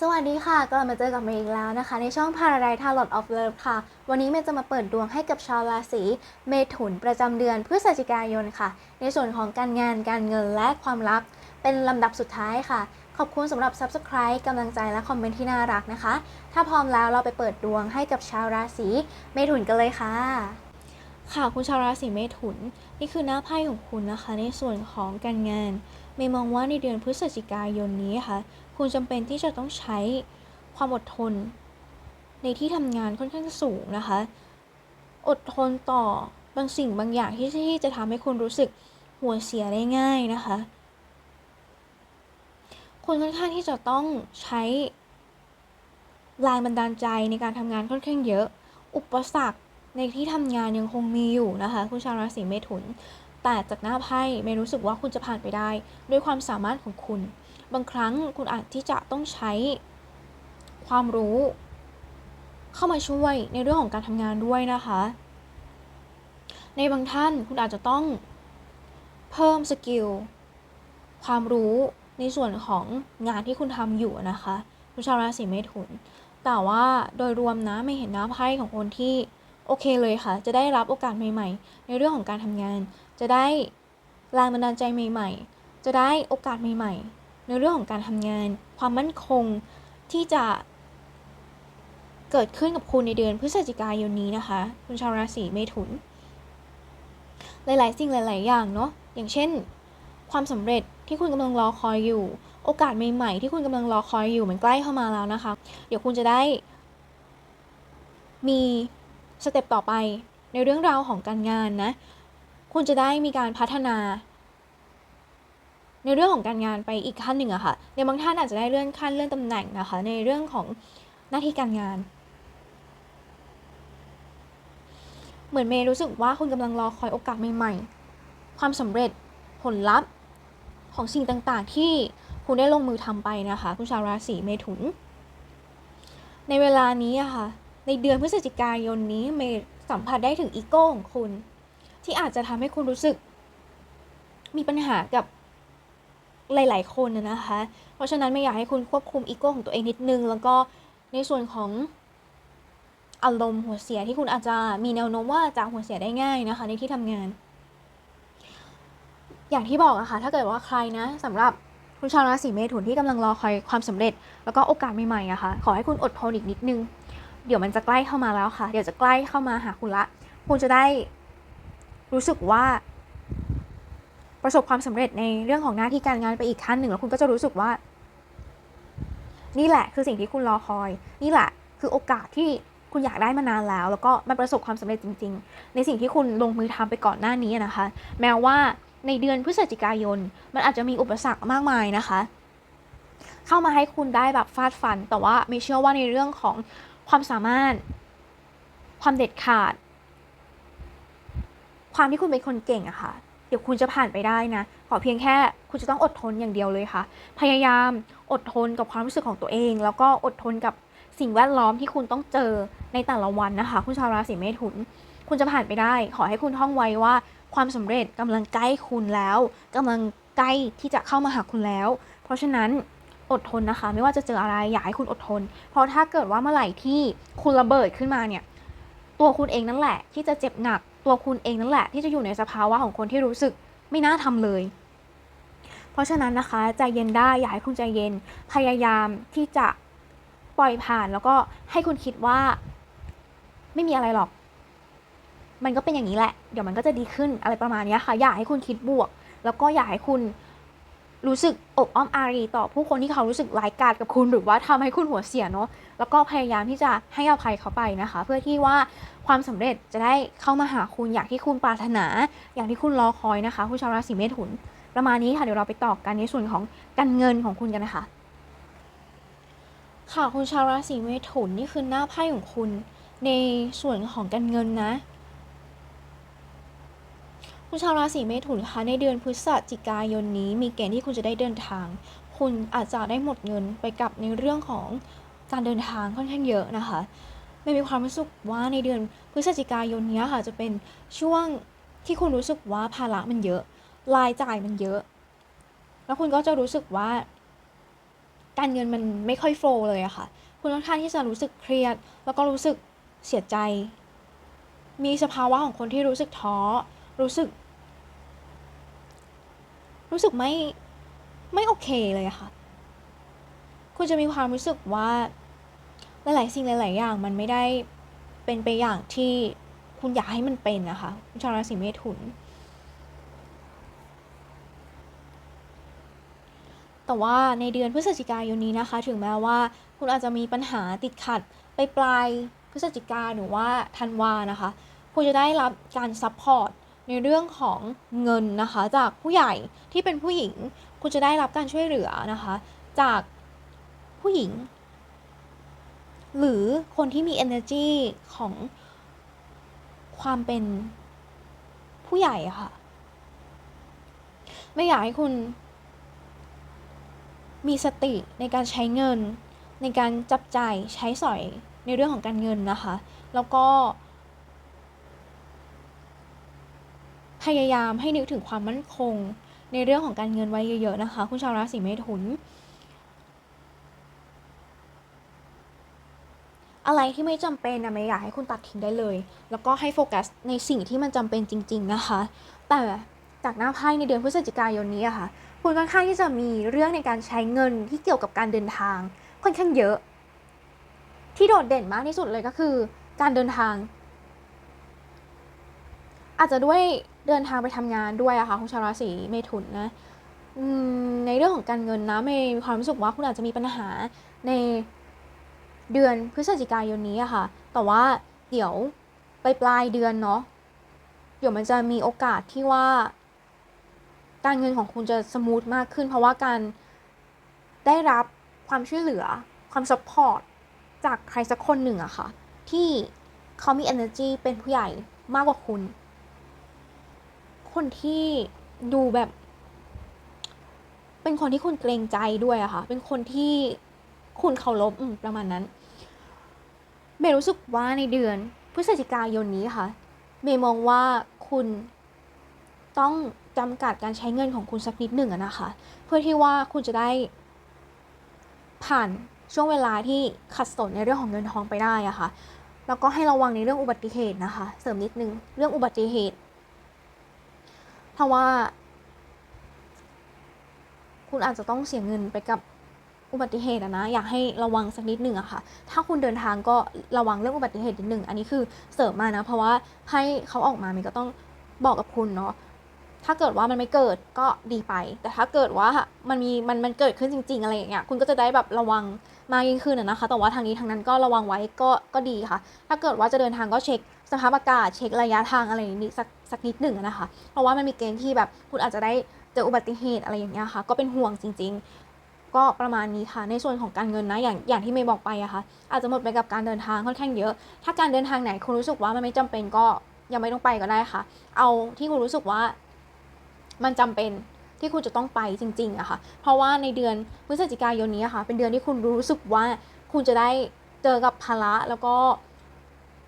สวัสดีค่ะ กลับมาเจอกับเมย์อีกแล้วนะคะ ในช่อง Paradise Tarot of Love ค่ะ วันนี้เมย์จะมาเปิดดวงให้กับชาวราศีเมถุนประจำเดือนพฤศจิกายนค่ะ ในส่วนของการงานการเงินและความรัก เป็นลำดับสุดท้ายค่ะ ขอบคุณสำหรับ Subscribe กำลังใจและคอมเมนต์ที่น่ารักนะคะ ถ้าพร้อมแล้วเราไปเปิดดวงให้กับชาวราศีเมถุนกันเลยค่ะ ค่ะคุณชาวราศีเมถุน นี่คือหน้าไพ่ของคุณนะคะ ในส่วนของการงานเมย์มองว่าในเดือนพฤศจิกายนนี้ค่ะ คุณจำเป็นที่จะต้องใช้ความอดทน ในที่ทำงานค่อนข้างสูงนะคะ อดทนต่อบางสิ่งบางอย่างที่ที่จะทำให้คุณรู้สึกหัวเสียได้ง่ายนะคะ คุณค่อนข้างที่จะต้องใช้แรงบันดาลใจในการทำงานค่อนข้างเยอะ อุปสรรคในที่ทำงานยังคงมีอยู่นะคะ คุณชาวราศีเมถุน แต่จากหน้าไพ่ไม่รู้สึกว่าคุณจะผ่านไปได้ ด้วยความสามารถของคุณ บางครั้งคุณอาจที่จะต้องใช้ความรู้ เข้ามาช่วยในเรื่องของการทำงานด้วยนะคะ ในบางท่านคุณอาจจะต้องเพิ่มสกิลความรู้ในส่วนของงานที่คุณทำอยู่นะคะคุณชาวราศีเมถุน แต่ว่าโดยรวมนะไม่เห็นน้าไพ่ของคนที่โอเคเลยค่ะ จะได้รับโอกาสใหม่ๆ ในเรื่องของการทำงาน จะได้แรงบันดาลใจใหม่ ๆ จะได้โอกาสใหม่ ๆ ในเรื่องของการทำงาน ความมั่นคงที่จะเกิดขึ้นกับคุณในเดือนพฤศจิกายนนี้นะคะ คุณชาวราศีเมถุน หลาย ๆ สิ่งหลาย ๆ อย่างเนาะอย่างเช่น ความสำเร็จที่คุณกำลังรอคอยอยู่ โอกาสใหม่ ๆ ที่คุณกำลังรอคอยอยู่มันใกล้เข้ามาแล้วนะคะ เดี๋ยวคุณจะได้ มีสเต็ปต่อไปในเรื่องราวของการงานนะ คุณจะได้มีการพัฒนา ในเรื่องของการงานไปอีกขั้นหนึ่งอะค่ะ ในบางท่านอาจจะได้เลื่อนขั้นเลื่อนตำแหน่งนะคะ ในเรื่องของหน้าที่การงาน เหมือนเมย์รู้สึกว่าคุณกำลังรอคอยโอกาสใหม่ๆ ความสำเร็จผลลัพธ์ของสิ่งต่างๆ ที่คุณได้ลงมือทำไปนะคะ คุณชาวราศีเมถุน ในเวลานี้อะค่ะ ในเดือนพฤศจิกายนนี้เมย์สัมผัสได้ถึงอีโก้ของคุณ ที่อาจจะทำให้คุณรู้สึก มีปัญหากับ หลาย ๆ คนนะคะ เพราะฉะนั้นไม่อยากให้คุณควบคุมอีโก้ของตัวเองนิดนึง แล้วก็ในส่วนของอารมณ์หัวเสียที่คุณอาจจะมีแนวโน้มว่าจะหัวเสียได้ง่ายนะคะ ในที่ทำงาน อย่างที่บอกอะค่ะถ้าเกิดว่าใครนะสำหรับคุณชาวราศีเมถุนที่กำลังรอคอยความสำเร็จ แล้วก็โอกาสใหม่ๆอะค่ะขอให้คุณอดทนอีกนิดนึง เดี๋ยวมันจะใกล้เข้ามาแล้วค่ะ เดี๋ยวจะใกล้เข้ามาหาคุณละ คุณจะได้รู้สึกว่า ประสบความสำเร็จในเรื่องของหน้าที่การงานไปอีกขั้นหนึ่งแล้วคุณก็จะรู้สึกว่า นี่แหละคือสิ่งที่คุณรอคอย นี่แหละ คือโอกาสที่คุณอยากได้มานานแล้ว แล้วก็มันประสบความสำเร็จจริง ๆ ในสิ่งที่คุณลงมือทำไปก่อนหน้านี้นะคะ แม้ว่าในเดือนพฤศจิกายน มันอาจจะมีอุปสรรคมากมายนะคะ เข้ามาให้คุณได้แบบฟาดฟัน แต่ว่าไม่เชื่อว่าในเรื่องของความสามารถ ความเด็ดขาด ความที่คุณเป็นคนเก่งอะค่ะ เดี๋ยวคุณจะผ่านไปได้นะ ขอเพียงแค่คุณจะต้องอดทนอย่างเดียวเลยค่ะ พยายามอดทนกับความรู้สึกของตัวเอง แล้วก็อดทนกับสิ่งแวดล้อมที่คุณต้องเจอในแต่ละวันนะคะ คุณชาวราศีเมถุน คุณจะผ่านไปได้ ขอให้คุณท่องไว้ว่า ความสำเร็จกำลังใกล้คุณแล้วกำลังใกล้ที่จะเข้ามาหาคุณแล้ว เพราะฉะนั้นอดทนนะคะ ไม่ว่าจะเจออะไรอยากให้คุณอดทน เพราะถ้าเกิดว่าเมื่อไหร่ที่คุณระเบิดขึ้นมาเนี่ย ตัวคุณเองนั่นแหละที่จะเจ็บหนัก ตัวคุณเองนั่นแหละ ที่จะอยู่ในสภาวะของคนที่รู้สึกไม่น่าทำเลย เพราะฉะนั้นนะคะใจเย็นได้อยากให้คุณใจเย็นพยายามที่จะปล่อยผ่านแล้วก็ให้คุณคิดว่า ไม่มีอะไรหรอก มันก็เป็นอย่างนี้แหละ เดี๋ยวมันก็จะดีขึ้นอะไรประมาณนี้ค่ะ อยากให้คุณคิดบวก แล้วก็อยากให้คุณรู้สึกอกอ้อมอารีต่อผู้คนที่เขารู้สึกร้ายกาจกับคุณหรือว่าทำให้คุณหัวเสียเนาะแล้วก็พยายามที่จะให้อภัยเขาไปนะคะ เพื่อที่ว่า ความสำเร็จจะได้เข้ามาหาคุณอย่างที่คุณปรารถนา อย่างที่คุณรอคอยนะคะคุณชาวราศีเมถุน ประมาณนี้ค่ะ เดี๋ยวเราไปต่อกันในส่วนของการเงินของคุณกันนะคะ ค่ะคุณชาวราศีเมถุนนี่คือหน้าไพ่ของคุณ ในส่วนของการเงินนะคุณชาวราศีเมถุนคะในเดือนพฤศจิกายนนี้ มีเกณฑ์ที่คุณจะได้เดินทาง คุณอาจจะได้หมดเงินไปกับในเรื่องของการเดินทางค่อนข้างเยอะนะคะ ไม่มีความรู้สึกว่าในเดือนพฤศจิกายนนี้ค่ะจะเป็นช่วงที่คุณรู้สึกว่าภาระมันเยอะ รายจ่ายมันเยอะ แล้วคุณก็จะรู้สึกว่า การเงินมันไม่ค่อยโฟล์เลยอะค่ะ คุณค่อนข้างที่จะรู้สึกเครียด แล้วก็รู้สึกเสียใจ มีสภาวะของคนที่รู้สึกท้อ รู้สึก รู้สึกไม่ไม่โอเคเลยค่ะ คุณจะมีความรู้สึกว่า หลายๆสิ่งหลาย ๆ อย่างมันไม่ได้เป็นไปอย่างที่คุณอยากให้มันเป็นนะคะคุณชาวราศีเมถุน แต่ว่าในเดือนพฤศจิกายนนี้นะคะ ถึงแม้ว่าคุณอาจจะมีปัญหาติดขัดไปปลายพฤศจิกาหรือว่าธันวานะคะ คุณจะได้รับการซัพพอร์ตในเรื่องของเงินนะคะ จากผู้ใหญ่ที่เป็นผู้หญิง คุณจะได้รับการช่วยเหลือนะคะ จากผู้หญิง หรือคนที่มี energy ของความเป็นผู้ใหญ่อะค่ะ ไม่อยากให้คุณ มีสติในการใช้เงิน ในการจับจ่ายใช้สอยในเรื่องของการเงินนะคะ แล้วก็ พยายามให้นึกถึงความมั่นคงในเรื่องของการเงินไว้เยอะๆนะคะ คุณชาวราศีเมถุน อะไรที่ไม่จำเป็นนะไม่อยากให้คุณตัดทิ้งได้เลย แล้วก็ให้โฟกัสในสิ่งที่มันจำเป็นจริง ๆนะคะ แต่จากหน้าไพ่ในเดือนพฤศจิกายนนี้อะค่ะ คุณค่อนข้างที่จะมีเรื่องในการใช้เงินที่เกี่ยวกับการเดินทาง ค่อนข้างเยอะ ที่โดดเด่นมากที่สุดเลยก็คือ การเดินทาง อาจจะด้วยเดินทางไปทำงานด้วยอะค่ะคุณชาวราศีเมถุนนะในเรื่องของการเงินนะไม่มีความรู้สึกว่าคุณอาจจะมีปัญหาใน เดือนพฤศจิกายนนี้อะค่ะ แต่ว่าเดี๋ยวไปปลายเดือนเนาะ เดี๋ยวมันจะมีโอกาสที่ว่า การเงินของคุณจะสมูทมากขึ้น เพราะว่าการได้รับความช่วยเหลือ ความสปอร์ตจากใครสักคนหนึ่งอะค่ะ ที่เขามี energy เป็นผู้ใหญ่มากกว่าคุณ คนที่ดูแบบ เป็นคนที่คุณเกรงใจด้วยอะค่ะ เป็นคนที่ คุณเคารพอืมประมาณนั้นเมย์รู้สึกว่าในเดือนพฤศจิกายนนี้ค่ะ เมย์มองว่าคุณต้องจำกัดการใช้เงินของคุณสักนิดหนึ่งนะคะ เพื่อที่ว่าคุณจะได้ ผ่านช่วงเวลาที่ขัดสนในเรื่องของเงินทองไปได้อะค่ะ แล้วก็ให้ระวังในเรื่องอุบัติเหตุนะคะ เสริมนิดนึงเรื่องอุบัติเหตุ เพราะว่า คุณอาจจะต้องเสียเงินไปกับ อุบัติเหตุอะนะ อยากให้ระวังสักนิดหนึ่งอะค่ะ ถ้าคุณเดินทางก็ระวังเรื่องอุบัติเหตุนิดหนึ่ง อันนี้คือเสริมมานะ เพราะว่าให้เขาออกมามันก็ต้องบอกกับคุณเนาะ ถ้าเกิดว่ามันไม่เกิดก็ดีไป แต่ถ้าเกิดว่ามันมีมันมันเกิดขึ้นจริง ๆ อะไรอย่างเงี้ย คุณก็จะได้แบบระวังมากยิ่งขึ้นอะนะคะ แต่ว่าทางนี้ทางนั้นก็ระวังไว้ก็ก็ดีค่ะ ถ้าเกิดว่าจะเดินทางก็เช็คสภาพอากาศ เช็คระยะทางอะไรนี้สักสักนิดหนึ่งนะคะ เพราะว่ามันมีเกณฑ์ที่แบบคุณอาจจะได้เจออุบัติเหตุอะไรอย่างเงี้ยค่ะ ก็เป็นห่วงจริง ก็ประมาณนี้ค่ะ ในส่วนของการเงินนะอย่างอย่างที่เมย์บอกไปอะค่ะอาจจะหมดไปกับการเดินทางค่อนข้างเยอะ ถ้าการเดินทางไหนคุณรู้สึกว่ามันไม่จำเป็นก็ยังไม่ต้องไปก็ได้ค่ะ เอาที่คุณรู้สึกว่า มันจำเป็นที่คุณจะต้องไปจริงๆอะค่ะ เพราะว่าในเดือนพฤศจิกายนนี้อะค่ะ เป็นเดือนที่คุณรู้สึกว่าคุณจะได้เจอกับภาระแล้วก็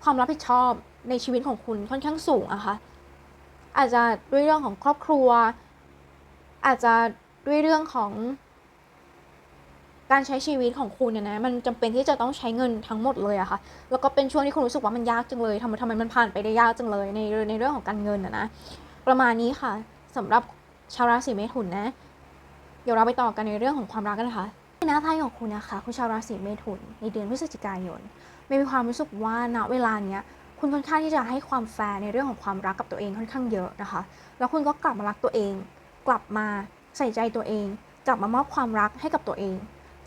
ความรับผิดชอบในชีวิตของคุณค่อนข้างสูงอะค่ะอาจจะด้วยเรื่องของครอบครัว อาจจะด้วยเรื่องของ การใช้ชีวิตของคุณเนี่ยนะมันจำเป็นที่จะต้องใช้เงินทั้งหมดเลยอะค่ะ แล้วก็เป็นช่วงที่คุณรู้สึกว่ามันยากจังเลยทำไมทำไมมันผ่านไปได้ยากจังเลยในในเรื่องของการเงินอะนะ ประมาณนี้ค่ะสำหรับชาวราศีเมถุนนะ เดี๋ยวเราไปต่อกันในเรื่องของความรักกันนะคะหน้าไพ่ของคุณนะคะคุณชาวราศีเมถุนในเดือนพฤศจิกายนไม่มีความรู้สึกว่าณเวลาเนี้ยคุณค่อนข้างที่จะให้ความแฟร์ในเรื่องของความรักกับตัวเองค่อนข้างเยอะนะคะ แล้วคุณก็กลับมารักตัวเอง กลับมาใส่ใจตัวเอง กลับมามอบความรักให้กับตัวเอง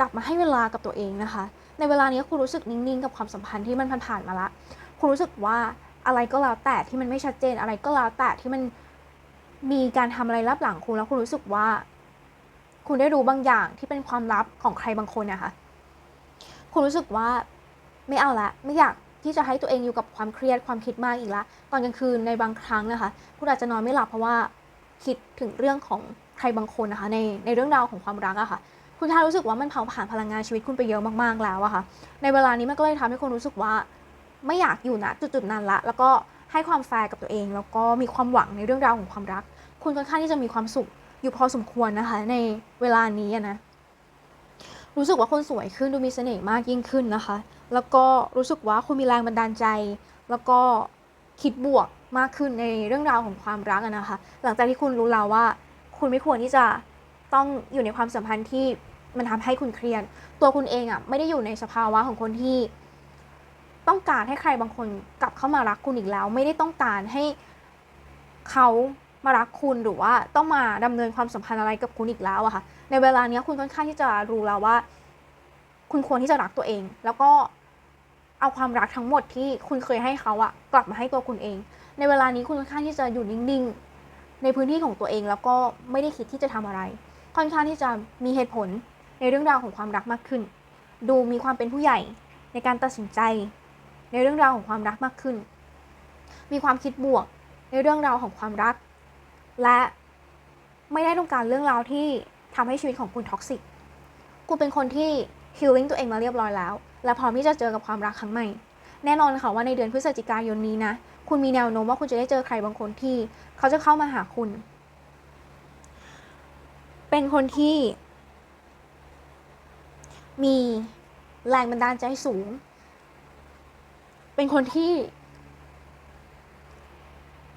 กลับมาให้เวลากับตัวเองนะคะ ในเวลานี้คุณรู้สึกนิ่งๆ กับความสัมพันธ์ที่มันผ่านๆมาละ คุณรู้สึกว่าอะไรก็แล้วแต่ที่มันไม่ชัดเจน อะไรก็แล้วแต่ที่มันมีการทำอะไรลับหลังคุณแล้วคุณรู้สึกว่า คุณได้รู้บางอย่างที่เป็นความลับของใครบางคนนะคะ คุณรู้สึกว่าไม่เอาละไม่อยากที่จะให้ตัวเองอยู่กับความเครียดความคิดมากอีกละตอนกลางคืนในบางครั้งนะคะ คุณอาจจะนอนไม่หลับเพราะว่าคิดถึงเรื่องของใครบางคนนะคะ ในในเรื่องราวของความรักอะค่ะ คุณถ้ารู้สึกว่ามันเผาผลาญพลังงานชีวิตคุณไปเยอะมากๆแล้วอะค่ะ ในเวลานี้มันก็เลยทำให้คุณรู้สึกว่าไม่อยากอยู่นะจุดๆนั้นละ แล้วก็ให้ความแฟร์กับตัวเอง แล้วก็มีความหวังในเรื่องราวของความรัก คุณค่อนข้างที่จะมีความสุขอยู่พอสมควรนะคะ ในเวลานี้นะ รู้สึกว่าคนสวยขึ้นดูมีเสน่ห์มากยิ่งขึ้นนะคะ แล้วก็รู้สึกว่าคุณมีแรงบันดาลใจ แล้วก็คิดบวกมากขึ้นในเรื่องราวของความรักนะคะ หลังจากที่คุณรู้แล้วว่า คุณไม่ควรที่จะต้องอยู่ในความสัมพันธ์ที่ มันทำให้คุณเครียดตัวคุณเองอะไม่ได้อยู่ในสภาวะของคนที่ ต้องการให้ใครบางคนกลับเข้ามารักคุณอีกแล้ว ไม่ได้ต้องการให้เขามารักคุณหรือว่าต้องมาดำเนินความสัมพันธ์อะไรกับคุณอีกแล้วอะค่ะ ในเวลาเนี้ยคุณค่อนข้างที่จะรู้แล้วว่า คุณควรที่จะรักตัวเอง แล้วก็เอาความรักทั้งหมดที่คุณเคยให้เขาอะกลับมาให้ตัวคุณเอง ในเวลานี้คุณค่อนข้างที่จะอยู่นิ่งๆในพื้นที่ของตัวเองแล้วก็ไม่ได้คิดที่จะทำอะไร ค่อนข้างที่จะมีเหตุผล ในเรื่องราวของความรักมากขึ้น ดูมีความเป็นผู้ใหญ่ในการตัดสินใจ ในเรื่องราวของความรักมากขึ้น มีความคิดบวกในเรื่องราวของความรัก และไม่ได้ต้องการเรื่องราวที่ทำให้ชีวิตของคุณท็อกซิกคุณเป็นคนที่ healing ตัวเองมาเรียบร้อยแล้ว และพร้อมที่จะเจอกับความรักครั้งใหม่ แน่นอนค่ะว่าในเดือนพฤศจิกายนนี้นะ คุณมีแนวโน้มว่าคุณจะได้เจอใครบางคนที่เขาจะเข้ามาหาคุณ เป็นคนที่ มีแรงบันดาลใจสูง เป็นคนที่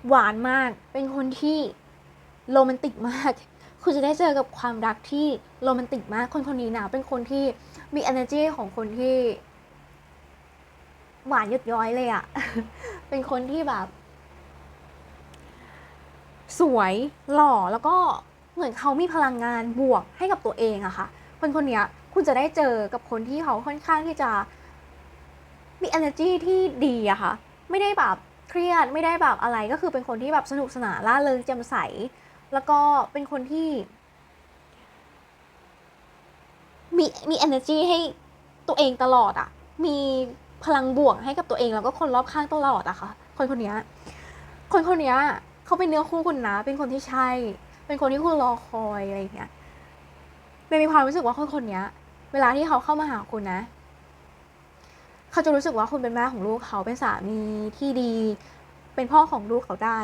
หวานมาก เป็นคนที่โรแมนติกมาก คุณจะได้เจอกับความรักที่โรแมนติกมาก คนคนนี้นะเป็นคนที่มี energy ของคนที่หวานหยดย้อยเลยอะเป็นคนที่แบบ สวยหล่อแล้วก็เหมือนเขามีพลังงานบวกให้กับตัวเองอะค่ะ คนคนนี้ คุณจะได้เจอกับคนที่เขาค่อนข้างที่จะมี energy ที่ดีอะค่ะ ไม่ได้แบบเครียด ไม่ได้แบบอะไรก็คือเป็นคนที่แบบสนุกสนานล่าเริงแจ่มใส แล้วก็เป็นคนที่ มีมี energy ให้ตัวเองตลอดอะมีพลังบวกให้กับตัวเองแล้วก็คนรอบข้างตลอดอะค่ะ คนคนเนี้ยคนคนเนี้ยเขาเป็นเนื้อคู่คุณนะ เป็นคนที่ใช่ เป็นคนที่คุณรอคอยอะไรอย่างเงี้ยเมย์มีความรู้สึกว่าคนคนเนี้ย เวลาที่เขาเข้ามาหาคุณนะ เขาจะรู้สึกว่าคุณเป็นแม่ของลูกเขาเป็นสามีที่ดี เป็นพ่อของลูกเขาได้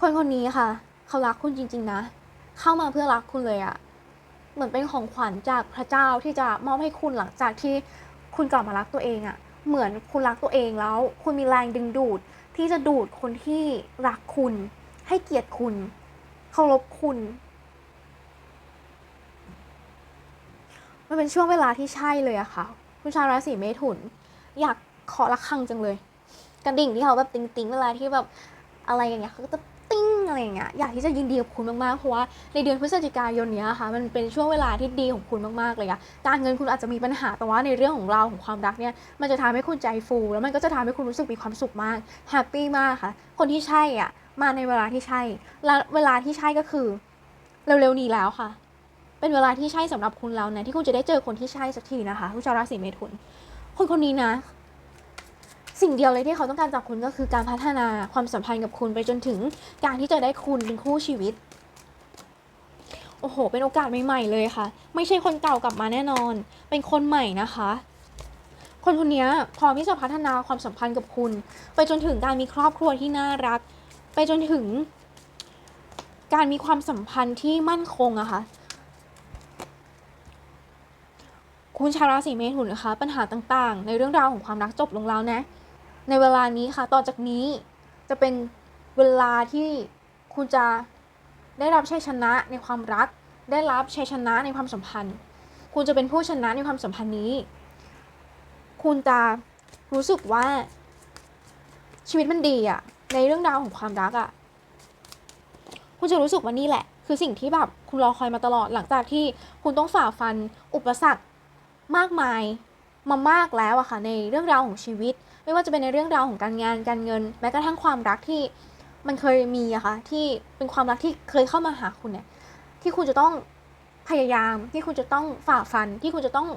คนคนนี้ค่ะ เขารักคุณจริง ๆ นะ เข้ามาเพื่อรักคุณเลยอะเหมือนเป็นของขวัญจากพระเจ้าที่จะมอบให้คุณหลังจากที่คุณกลับมารักตัวเองอะเหมือนคุณรักตัวเองแล้ว คุณมีแรงดึงดูดที่จะดูดคนที่รักคุณ ให้เกียรติคุณเคารพคุณ มันเป็นช่วงเวลาที่ใช่เลยอะค่ะ คุณชาวราศีเมถุน อยากขอระฆังจังเลย กระดิ่งที่เขาแบบติ๊งๆเวลาที่แบบอะไรอย่างเงี้ยเขาก็จะติ้งอะไรอย่างเงี้ยอยากที่จะยินดีกับคุณมากๆเพราะว่าในเดือนพฤศจิกายนเนี้ยค่ะมันเป็นช่วงเวลาที่ดีของคุณมากๆเลยอะการเงินคุณอาจจะมีปัญหาแต่ว่าในเรื่องของเราของความรักเนี่ยมันจะทำให้คุณใจฟู แล้วมันก็จะทำให้คุณรู้สึกมีความสุขมากแฮปปี้มากค่ะ คนที่ใช่อะมาในเวลาที่ใช่และเวลาที่ใช่ก็คือเร็วๆนี้แล้วค่ะ เป็นเวลาที่ใช่สำหรับคุณแล้วนะที่คุณจะได้เจอคนที่ใช่สักทีนะคะคุณชาวราศีเมถุน คนคนนี้นะ สิ่งเดียวเลยที่เขาต้องการจากคุณก็คือการพัฒนาความสัมพันธ์กับคุณไปจนถึงการที่จะได้คุณเป็นคู่ชีวิตโอ้โห เป็นโอกาสใหม่ๆเลยค่ะ ไม่ใช่คนเก่ากลับมาแน่นอน เป็นคนใหม่นะคะ คนคนนี้พร้อมที่จะพัฒนาความสัมพันธ์กับคุณ ไปจนถึงการมีครอบครัวที่น่ารัก ไปจนถึง การมีความสัมพันธ์ที่มั่นคงอะค่ะ คุณชาวราศีเมถุนนะคะ ปัญหาต่างๆ ในเรื่องราวของความรักจบลงแล้วนะ ในเวลานี้ค่ะ ต่อจากนี้จะเป็นเวลาที่คุณจะได้รับชัยชนะในความรัก ได้รับชัยชนะในความสัมพันธ์ คุณจะเป็นผู้ชนะในความสัมพันธ์นี้ คุณจะรู้สึกว่าชีวิตมันดีอะในเรื่องราวของความรักอะคุณจะรู้สึกว่านี่แหละ คือสิ่งที่แบบคุณรอคอยมาตลอดหลังจากที่คุณต้องฝ่าฟันอุปสรรค มากมายมามากแล้วอะค่ะในเรื่องราวของชีวิต ไม่ว่าจะเป็นในเรื่องราวของการงานการเงิน แม้กระทั่งความรักที่มันเคยมีอะค่ะที่เป็นความรักที่เคยเข้ามาหาคุณเนี่ยที่คุณจะต้องพยายามที่คุณจะต้องฝ่าฟัน ที่คุณจะต้อง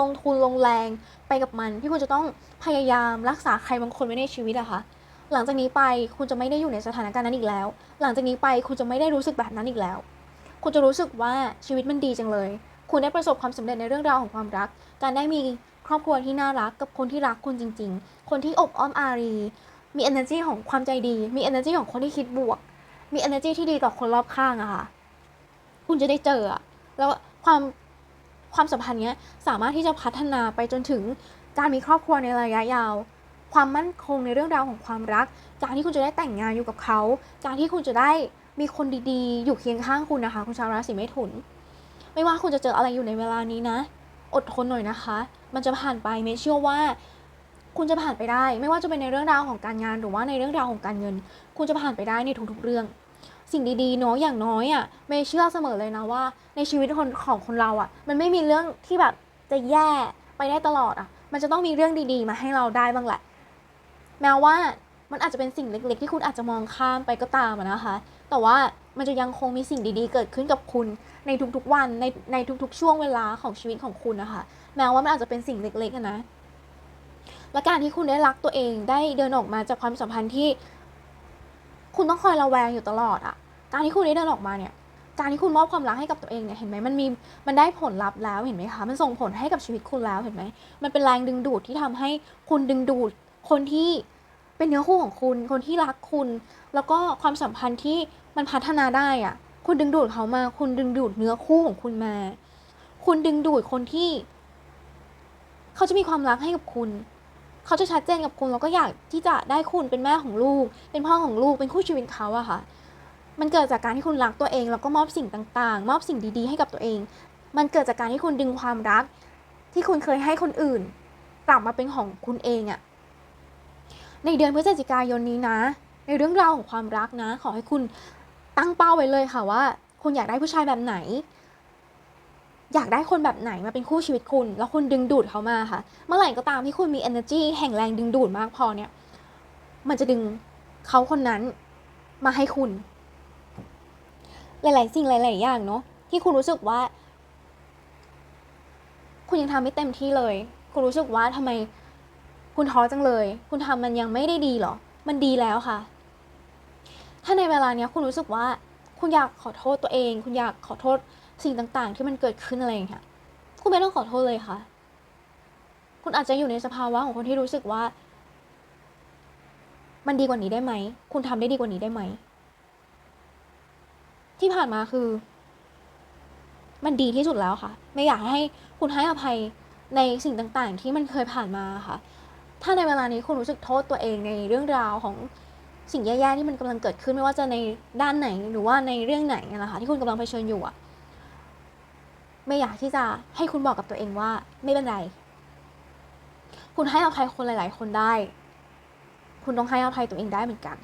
ลงทุนลงแรงไปกับมัน ที่คุณจะต้องพยายามรักษาใครบางคนไว้ในชีวิตอะค่ะหลังจากนี้ไปคุณจะไม่ได้อยู่ในสถานการณ์นั้นอีกแล้ว หลังจากนี้ไปคุณจะไม่ได้รู้สึกแบบนั้นอีกแล้ว คุณจะรู้สึกว่าชีวิตมันดีจังเลย คุณได้ประสบความสำเร็จในเรื่องราวของความรัก การได้มีครอบครัวที่น่ารักกับคนที่รักคุณจริง ๆ คนที่อบอ้อมอารี มี energy ของความใจดี มี energy ของคนที่คิดบวก มี energy ที่ดีต่อคนรอบข้างอะค่ะ คุณจะได้เจออะแล้วความความสัมพันธ์เนี้ยสามารถที่จะพัฒนาไปจนถึงการมีครอบครัวในระยะยาว ความมั่นคงในเรื่องราวของความรัก การที่คุณจะได้แต่งงานอยู่กับเขา การที่คุณจะได้มีคนดีๆ อยู่เคียงข้างคุณนะคะ คุณชาวราศีเมถุน ไม่ว่าคุณจะเจออะไรอยู่ในเวลานี้นะ อดทนหน่อยนะคะ มันจะผ่านไปเมเชื่อว่า คุณจะผ่านไปได้ ไม่ว่าจะเป็นในเรื่องราวของการงานหรือว่าในเรื่องราวของการเงิน คุณจะผ่านไปได้ในทุกๆเรื่อง สิ่งดีๆเนาะอย่างน้อยอะ่ะเมเชื่อเสมอเลยนะว่า ในชีวิตคนของคนเราอะ่ะ มันไม่มีเรื่องที่แบบจะแย่ไปได้ตลอดอะ่ะ มันจะต้องมีเรื่องดีๆ มาให้เราได้บ้างแหละ แม้ว่ามันอาจจะเป็นสิ่งเล็ก ๆ ที่คุณอาจจะมองข้ามไปก็ตามนะคะ แต่ว่ามันจะยังคงมีสิ่งดีๆ เกิดขึ้นกับคุณในทุกๆวันในในทุกๆ ช่วงเวลาของชีวิตของคุณนะคะ แม้ว่ามันอาจจะเป็นสิ่งเล็กๆนะ และการที่คุณได้รักตัวเองได้เดินออกมาจากความสัมพันธ์ที่ คุณต้องคอยระแวงอยู่ตลอดอะการที่คุณได้เดินออกมาเนี่ย การที่คุณมอบความรักให้กับตัวเองเนี่ยเห็นไหมมันมีมันได้ผลลัพธ์แล้วเห็นไหมคะ มันส่งผลให้กับชีวิตคุณแล้วเห็นไหม มันเป็นแรงดึงดูดที่ทำให้คุณดึงดูดคนที่ เป็นเนื้อคู่ของคุณ คนที่รักคุณ แล้วก็ความสัมพันธ์ที่มันพัฒนาได้อะคุณดึงดูดเขามา คุณดึงดูดเนื้อคู่ของคุณมา คุณดึงดูดคนที่ เขาจะมีความรักให้กับคุณ เขาจะชัดเจนกับคุณแล้วก็อยากที่จะได้คุณเป็นแม่ของลูก เป็นพ่อของลูก เป็นคู่ชีวิตเขาอะค่ะ มันเกิดจากการที่คุณรักตัวเอง แล้วก็มอบสิ่งต่างๆ มอบสิ่งดีๆ ให้กับตัวเอง มันเกิดจากการที่คุณดึงความรัก ที่คุณเคยให้คนอื่นกลับมาเป็นของคุณเองอะ ในเดือนพฤศจิกายนนี้นะ ในเรื่องราวของความรักนะ ขอให้คุณตั้งเป้าไว้เลยค่ะว่า คุณอยากได้ผู้ชายแบบไหน อยากได้คนแบบไหนมาเป็นคู่ชีวิตคุณ แล้วคุณดึงดูดเขามาค่ะ เมื่อไหร่ก็ตามที่คุณมี energy แห่งแรงดึงดูดมากพอเนี่ย มันจะดึงเขาคนนั้นมาให้คุณ หลาย ๆ สิ่งหลาย ๆ อย่างเนาะที่คุณรู้สึกว่า คุณยังทำไม่เต็มที่เลย คุณรู้สึกว่าทำไม คุณท้อจังเลย คุณทำมันยังไม่ได้ดีเหรอ มันดีแล้วค่ะ ถ้าในเวลาเนี้ยคุณรู้สึกว่า คุณอยากขอโทษตัวเอง คุณอยากขอโทษสิ่งต่างๆ ที่มันเกิดขึ้นอะไรอย่างเงี้ย คุณไม่ต้องขอโทษเลยค่ะ คุณอาจจะอยู่ในสภาวะของคนที่รู้สึกว่า มันดีกว่านี้ได้ไหม คุณทำได้ดีกว่านี้ได้ไหม ที่ผ่านมาคือ มันดีที่สุดแล้วค่ะ ไม่อยากให้คุณให้อภัยในสิ่งต่างๆ ที่มันเคยผ่านมาค่ะ ถ้าในเวลานี้คุณรู้สึกโทษตัวเองในเรื่องราวของสิ่งแย่ๆที่มันกำลังเกิดขึ้นไม่ว่าจะในด้านไหนหรือว่าในเรื่องไหนนะคะที่คุณกำลังเผชิญอยู่อะไม่อยากที่จะให้คุณบอกกับตัวเองว่า ไม่เป็นไร คุณให้อภัยคนหลาย ๆ คนได้ คุณต้องให้อภัยตัวเองได้เหมือนกัน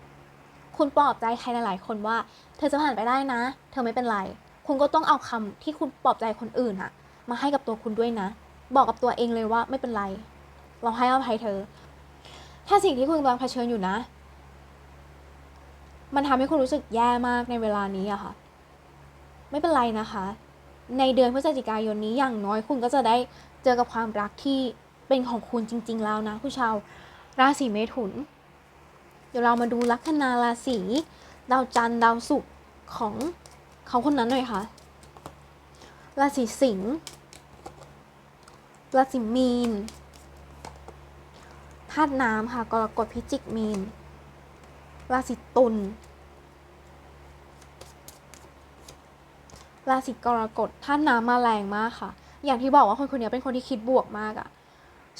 คุณปลอบใจใครหลาย ๆ คนว่า เธอจะผ่านไปได้นะ เธอไม่เป็นไร คุณก็ต้องเอาคำที่คุณปลอบใจคนอื่นอะมาให้กับตัวคุณด้วยนะ บอกกับตัวเองเลยว่าไม่เป็นไร เราให้อภัยเธอ ถ้าสิ่งที่คุณกำลังเผชิญอยู่นะ มันทำให้คุณรู้สึกแย่มากในเวลานี้อะค่ะ ไม่เป็นไรนะคะ ในเดือนพฤศจิกายนนี้อย่างน้อยคุณก็จะได้เจอกับความรักที่เป็นของคุณจริง ๆ แล้วนะผู้ชาวราศีเมถุน เดี๋ยวเรามาดูลัคนาราศีดาวจันทร์ดาวศุกร์ของเขาคนนั้นหน่อยค่ะราศีสิงห์ราศีมีนาตุน้ำค่ะกรกฎพิจิกมีน ราศีตุล ราศีกรกฎท่านน้ำมาแรงมากค่ะ อย่างที่บอกว่าคนคนนี้เป็นคนที่คิดบวกมากอะ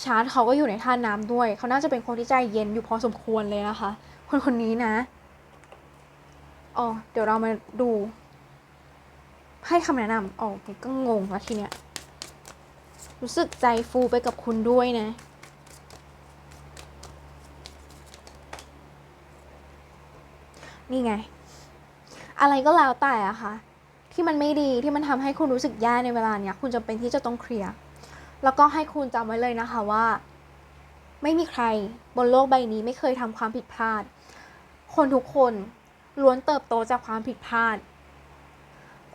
ชาร์ตเขาก็อยู่ในท่าน้ำด้วย เขาน่าจะเป็นคนที่ใจเย็นอยู่พอสมควรเลยนะคะ คนคนนี้นะอ๋อเดี๋ยวเรามาดูให้คำแนะนำอ๋อก็งงล้วทีเนี้ยรู้สึกใจฟูไปกับคุณด้วยนะ นี่ไง อะไรก็แล้วแต่อะค่ะ ที่มันไม่ดีที่มันทำให้คุณรู้สึกแย่ในเวลาเนี้ย คุณจำเป็นที่จะต้องเคลียร์แล้วก็ให้คุณจำไว้เลยนะคะว่า ไม่มีใครบนโลกใบนี้ไม่เคยทำความผิดพลาด คนทุกคนล้วนเติบโตจากความผิดพลาด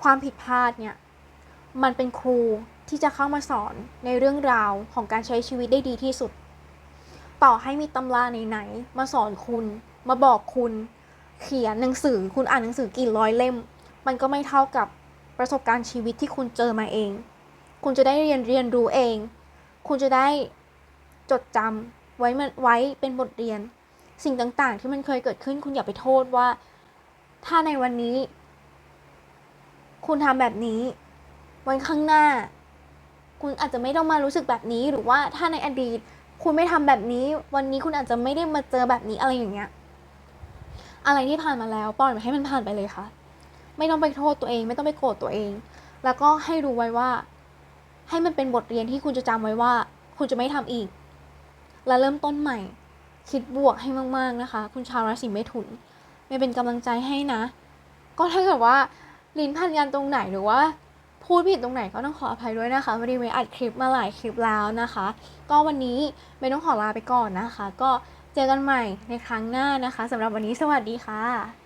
ความผิดพลาดเนี่ย มันเป็นครูที่จะเข้ามาสอนในเรื่องราวของการใช้ชีวิตได้ดีที่สุด ต่อให้มีตำราไหนๆมาสอนคุณ มาบอกคุณ เขียนหนังสือคุณอ่านหนังสือกี่ร้อยเล่ม มันก็ไม่เท่ากับประสบการณ์ชีวิตที่คุณเจอมาเอง คุณจะได้เรียนเรียนรู้เอง คุณจะได้จดจำไว้มันไว้เป็นบทเรียน สิ่งต่างๆ ที่มันเคยเกิดขึ้น คุณอย่าไปโทษว่า ถ้าในวันนี้ คุณทำแบบนี้ วันข้างหน้า คุณอาจจะไม่ต้องมารู้สึกแบบนี้ หรือว่าถ้าในอดีต คุณไม่ทำแบบนี้ วันนี้คุณอาจจะไม่ได้มาเจอแบบนี้อะไรอย่างเงี้ย อะไรที่ผ่านมาแล้วปล่อยมันให้มันผ่านไปเลยค่ะ ไม่ต้องไปโทษตัวเอง ไม่ต้องไปโกรธตัวเอง แล้วก็ให้รู้ไว้ว่า ให้มันเป็นบทเรียนที่คุณจะจำไว้ว่า คุณจะไม่ทำอีก และเริ่มต้นใหม่ คิดบวกให้มาก ๆนะคะ คุณชาวราศีเมถุนไม่เป็นกำลังใจให้นะ ก็ถ้าเกิดว่าลิ้นพันกันตรงไหนหรือว่าพูดผิดตรงไหนก็ต้องขออภัยด้วยนะคะพอดีเมย์อัดคลิปมาหลายคลิปแล้วนะคะ ก็วันนี้ไม่ต้องขอลาไปก่อนนะคะ ก็ เจอกันใหม่ในครั้งหน้านะคะสำหรับวันนี้สวัสดีค่ะ